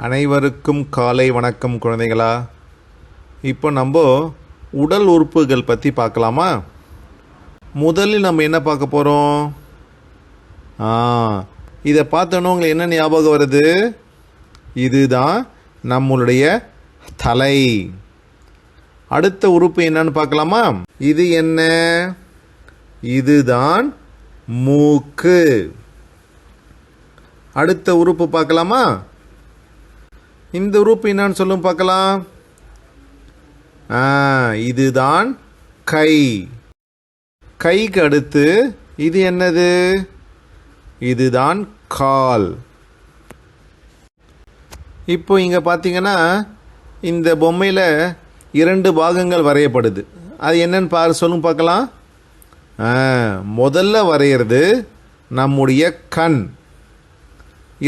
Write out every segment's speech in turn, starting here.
அனைவருக்கும் காலை வணக்கம் குழந்தைகளா. இப்போ நம்ம உடல் உறுப்புகள் பற்றி பார்க்கலாமா? முதலில் நம்ம என்ன பார்க்க போகிறோம் ஆ இதை பார்த்தோன்னே உங்களுக்கு என்ன ஞாபகம் வருது? இதுதான் நம்மளுடைய தலை. அடுத்த உறுப்பு என்னன்னு பார்க்கலாமா? இது என்ன? இதுதான் மூக்கு. அடுத்த உறுப்பு பார்க்கலாமா? இந்த உறுப்பு என்னன்னு சொல்லும் பார்க்கலாம். இதுதான் கை. கைக்கு அடுத்து இது என்னது? இதுதான் கால். இப்போ இங்கே பார்த்தீங்கன்னா இந்த பொம்மையில் இரண்டு பாகங்கள் வரையப்படுது. அது என்னன்னு பாரு சொல்லுங்க பார்க்கலாம். முதல்ல வரைகிறது நம்முடைய கண்.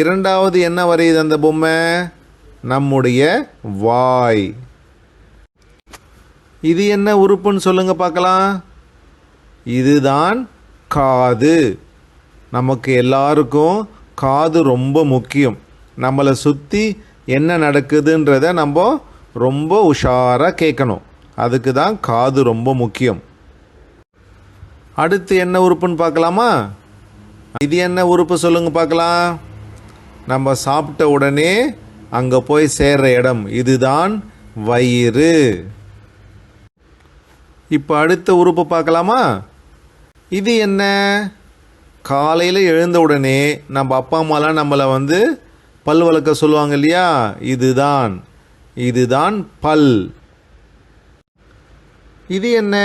இரண்டாவது என்ன வரையுது அந்த பொம்மை? நம்முடைய வாய். இது என்ன உறுப்புன்னு சொல்லுங்க பார்க்கலாம். இதுதான் காது. நமக்கு எல்லாருக்கும் காது ரொம்ப முக்கியம். நம்மளை சுற்றி என்ன நடக்குதுன்றத நம்ம ரொம்ப உஷாராக கேட்கணும். அதுக்கு தான் காது ரொம்ப முக்கியம். அடுத்து என்ன உறுப்புன்னு பார்க்கலாமா? இது என்ன உறுப்பு சொல்லுங்க பார்க்கலாம். நம்ம சாப்பிட்ட உடனே அங்கே போய் சேர்ற இடம் இதுதான் வயிறு. இப்போ அடுத்த உறுப்பு பார்க்கலாமா? இது என்ன? காலையில் எழுந்த உடனே நம்ம அப்பா அம்மாலாம் நம்மளை வந்து பல் வளர்க்க சொல்லுவாங்க இல்லையா? இதுதான். இதுதான் பல். இது என்ன?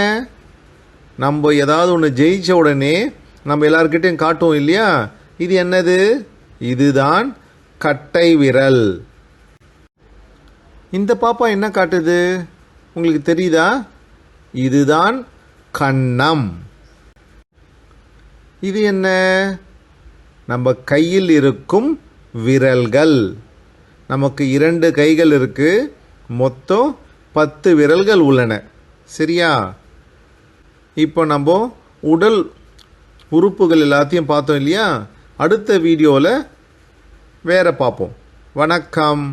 நம்ம ஏதாவது ஒன்று ஜெயித்த உடனே நம்ம எல்லாருக்கிட்டையும் காட்டுவோம் இல்லையா? இது என்னது? இதுதான் கட்டை விரல். இந்த பாப்பா என்ன காட்டுது? உங்களுக்கு தெரியுதா? இதுதான் கன்னம் இது என்ன? நம்ம கையில் இருக்கும் விரல்கள். நமக்கு இரண்டு கைகள் இருக்கு. மொத்தம் பத்து விரல்கள் உள்ளன. சரியா? இப்போ நம்ம உடல் உறுப்புகள் எல்லாத்தையும் பார்த்தோம் இல்லையா? அடுத்த வீடியோவில் வேற பார்ப்போம் வணக்கம்.